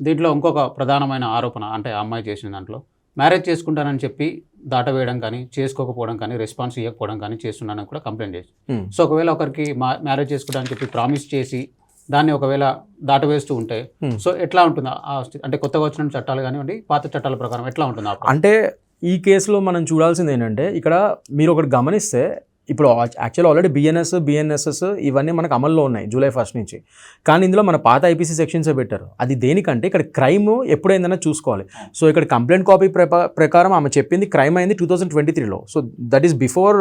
దీంట్లో ఇంకొక ప్రధానమైన ఆరోపణ అంటే ఆ అమ్మాయి చేసిన దాంట్లో మ్యారేజ్ చేసుకుంటానని చెప్పి దాటవేయడం కానీ చేసుకోకపోవడం కానీ రెస్పాన్స్ ఇవ్వకపోవడం కానీ చేస్తున్నానని కూడా కంప్లైంట్ చేసి. సో ఒకవేళ ఒకరికి మా మ్యారేజ్ చేసుకుంటానని చెప్పి ప్రామిస్ చేసి దాన్ని ఒకవేళ దాటవేస్తూ ఉంటే. సో ఎట్లా ఉంటుంది అంటే కొత్తగా వచ్చిన చట్టాలు కానివ్వండి పాత చట్టాల ప్రకారం ఎట్లా ఉంటుంది అంటే ఈ కేసులో మనం చూడాల్సింది ఏంటంటే ఇక్కడ మీరు ఒకటి గమనిస్తే ఇప్పుడు యాక్చువల్ ఆల్రెడీ బిఎన్ఎస్ బిఎన్ఎస్ఎస్ ఇవన్నీ మనకు అమల్లో ఉన్నాయి జూలై ఫస్ట్ నుంచి. కానీ ఇందులో మన పాత ఐపీసీ సెక్షన్సే పెట్టారు. అది దేనికంటే ఇక్కడ క్రైమ్ ఎప్పుడైందనే చూసుకోవాలి. సో ఇక్కడ కంప్లైంట్ కాపీ ప్రకారం ఆమె చెప్పింది క్రైమ్ అయింది టూ థౌసండ్ ట్వంటీ త్రీలో so that is before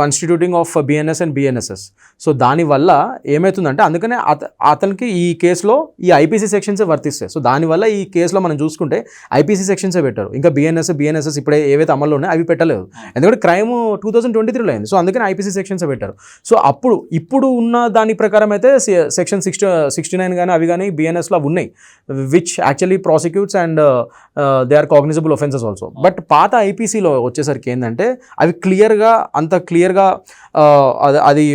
constituting of BNS and BNSS so దానివల్ల ఏమవుతుందంటే అందుకనే అత అతనికి ఈ కేసులో ఈ ఐపీసీ సెక్షన్సే వర్తిస్తాయి. సో దానివల్ల ఈ కేసులో మనం చూసుకుంటే ఐపీసీ సెక్షన్సే పెట్టారు. ఇంకా బిఎన్ఎస్ బిఎన్ఎస్ఎస్ ఇప్పుడే ఏవైతే అమల్లో ఉన్నాయో అవి పెట్టలేదు. ఎందుకంటే క్రైమ్ టూ థౌసండ్ ట్వంటీ త్రీలో అయింది. సో అందుకని ఐపీసీ సెక్షన్స్ పెట్టారు. సో అప్పుడు ఇప్పుడు ఉన్న దాని ప్రకారం అయితే సెక్షన్ సిక్స్టీ సిక్స్టీ నైన్ కానీ అవి కానీ బిఎన్ఎస్లో అవి ఉన్నాయి. Which actually prosecutes and they are cognizable offences also but పాత ఐపీసీలో వచ్చేసరికి ఏంటంటే అవి క్లియర్గా అంత క్లియర్గా uh, అది అది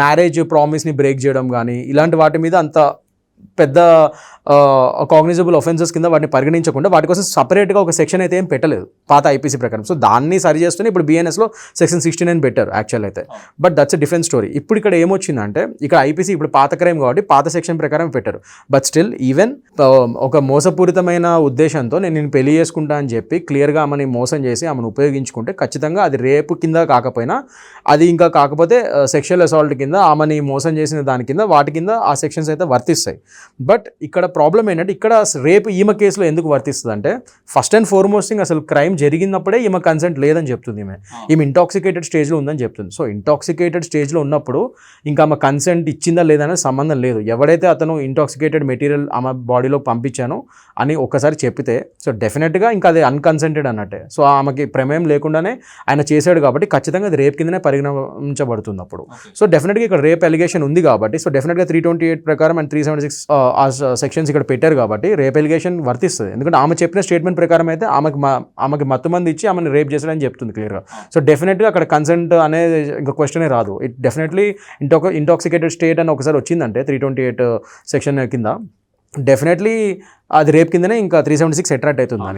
మ్యారేజ్ ప్రామిస్ని బ్రేక్ చేయడం కానీ ఇలాంటి వాటి మీద అంత పెద్ద కాగ్నిజబుల్ ఒఫెన్సెస్ కింద వాటిని పరిగణించకుండా వాటి కోసం సపరేట్గా ఒక సెక్షన్ అయితే ఏం పెట్టలేదు. పాత ఐపీసీ ప్రకారం. సో దాన్ని సరి చేస్తూనే ఇప్పుడు బిఎన్ఎస్లో సెక్షన్ సిక్స్టీ నైన్ పెట్టారు యాక్చువల్ అయితే. But that's a different story ఇప్పుడు ఇక్కడ ఏమొచ్చిందంటే ఇక్కడ ఐపీసీ ఇప్పుడు పాత క్రైమ్ కాబట్టి పాత సెక్షన్ ప్రకారం పెట్టారు. బట్ స్టిల్ ఈవెన్ ఒక మోసపూరితమైన ఉద్దేశంతో నేను నేను పెళ్ళి చేసుకుంటా అని చెప్పి క్లియర్గా ఆమెని మోసం చేసి ఆమెను ఉపయోగించుకుంటే ఖచ్చితంగా అది రేపు కింద కాకపోయినా అది ఇంకా కాకపోతే సెక్షువల్ అసాల్ట్ కింద ఆమెని మోసం చేసిన దాని కింద వాటి కింద ఆ సెక్షన్స్ అయితే వర్తిస్తాయి. బట్ ఇక్కడ ప్రాబ్లం ఏంటంటే ఇక్కడ రేపు ఈమె కేసులో ఎందుకు వర్తిస్తుంది అంటే ఫస్ట్ అండ్ ఫార్మోస్ట్ థింగ్ అసలు క్రైమ్ జరిగినప్పుడే ఈమె కన్సెంట్ లేదని చెప్తుంది ఈమె. ఈమె ఇంటాక్సికేటెడ్ స్టేజ్లో ఉందని చెప్తుంది. సో ఇంటాక్సికేటెడ్ స్టేజ్లో ఉన్నప్పుడు ఇంకా ఆమె కన్సెంట్ ఇచ్చిందా లేదా అనేది సంబంధం లేదు. ఎవడైతే అతను ఇంటాక్సికేటెడ్ మెటీరియల్ ఆమె బాడీలో పంపించానో అని ఒక్కసారి చెప్పితే సో డెఫినెట్గా ఇంకా అది అన్కన్సెంటెడ్ అన్నట్టే. సో ఆమెకి ప్రమేయం లేకుండానే ఆయన చేశాడు కాబట్టి ఖచ్చితంగా అది రేప్ కిందనే పరిగణించబడుతుంది అప్పుడు. సో డెఫినెట్గా ఇక్కడ రేప్ ఎలిగేషన్ ఉంది కాబట్టి సో డెఫినెట్గా త్రీ ట్వంటీ ఎయిట్ ప్రకారం అండ్ త్రీ సెవెంటీ సిక్స్ ఆ సెక్షన్స్ uh, uh, ఇక్కడ పెట్టారు కాబట్టి రేప్ ఎలిగేషన్ వర్తిస్తుంది. ఎందుకంటే ఆమె చెప్పిన స్టేట్మెంట్ ప్రకారం అయితే ఆమెకి మా- ఆమెకి మత్తు మంది ఇచ్చి ఆమెను రేప్ చేశాడని చెప్తుంది క్లియర్గా సో డెఫినెట్గా అక్కడ కన్సెంట్ అనేది ఇంకా క్వశ్చనే రాదు. It definitely into intoxicated state అని ఒకసారి వచ్చిందంటే త్రీ ట్వంటీ ఎయిట్ సెక్షన్ కింద డెఫినెట్లీ అది రేప్ కిందనే ఇంకా త్రీ సెవెంటీ సిక్స్ అట్రాక్ట్ అవుతుంది దానికి.